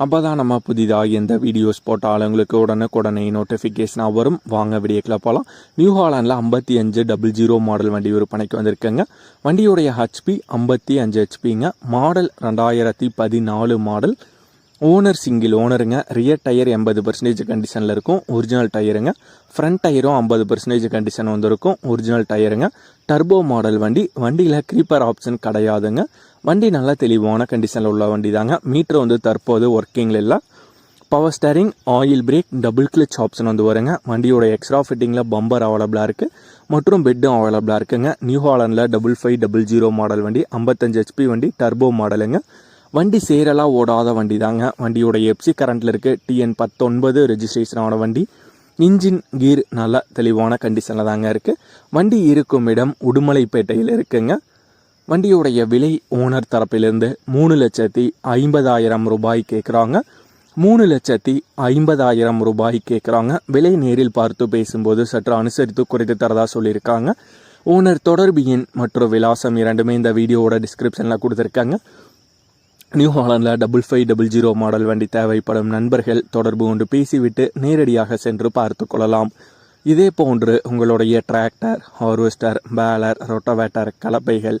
அப்போ தான் நம்ம புதிதாக எந்த வீடியோஸ் போட்டாலும் உங்களுக்கு உடனுக்குடனே நோட்டிஃபிகேஷனாக வரும். வாங்க வீடியோக்கில் போகலாம் நியூ ஹாலாண்டில் ஐம்பத்தி அஞ்சு டபுள் ஜீரோ மாடல் வண்டி விற்பனைக்கு வந்திருக்குங்க. வண்டியுடைய ஹெச்பி ஐம்பத்தி அஞ்சு ஹெச்பிங்க மாடல் ரெண்டாயிரத்தி பதினாலு மாடல் ஓனர் சிங்கிள் ஓனருங்க ரியர் டயர் எண்பது பர்சன்டேஜ் கண்டிஷனில் இருக்கும். ஒரிஜினல் டயருங்க ஃப்ரண்ட் டயரும் ஐம்பது பர்சன்டேஜ் கண்டிஷன் வந்திருக்கும். ஒரிஜினல் டயருங்க டர்போ மாடல் வண்டி. வண்டியில் க்ரீப்பர் ஆப்ஷன் கிடையாதுங்க. வண்டி நல்லா தெளிவான கண்டிஷனில் உள்ள வண்டி தாங்க மீட்டர் வந்து தற்போது ஒர்க்கிங்கில் இல்லை. Power steering oil brake double clutch option வந்து வருங்க. வண்டியோட எக்ஸ்ட்ரா ஃபிட்டிங்கில் பம்பர் அவைலபிளாக இருக்குது மற்றும் பெட்டும் அவைலபிளாக இருக்குங்க. New ஹாலண்டில் double five double zero model வண்டி ஐம்பத்தஞ்சு ஹெச்பி வண்டி டர்போ மாடலுங்க வண்டி சேரலாக ஓடாத வண்டி தாங்க வண்டியோட எப்சி கரண்ட்டில் இருக்குது டிஎன் பத்தொன்பது ரெஜிஸ்ட்ரேஷனான வண்டி. இன்ஜின் கீர் நல்லா தெளிவான கண்டிஷனில் தாங்க இருக்குது வண்டி இருக்கும் இடம் உடுமலைப்பேட்டையில் இருக்குங்க. வண்டியுடைய விலை ஓனர் தரப்பிலிருந்து மூணு லட்சத்தி ஐம்பதாயிரம் ரூபாய் கேட்குறாங்க மூணு லட்சத்தி ஐம்பதாயிரம் ரூபாய் கேட்குறாங்க விலை நேரில் பார்த்து பேசும்போது சற்று அனுசரித்து குறைத்து தரதா சொல்லியிருக்காங்க. ஓனர் தொடர்பு எண் மற்றும் விலாசம் இரண்டுமே இந்த வீடியோவோட டிஸ்கிரிப்ஷனில் கொடுத்துருக்காங்க. New ஹாலண்டில் double five double zero model வண்டி தேவைப்படும் நண்பர்கள் தொடர்பு கொண்டு பேசிவிட்டு நேரடியாக சென்று பார்த்து கொள்ளலாம். இதே போன்று உங்களுடைய டிராக்டர் ஹார்வெஸ்டர் பேலர் ரொட்டவேட்டர் கலப்பைகள்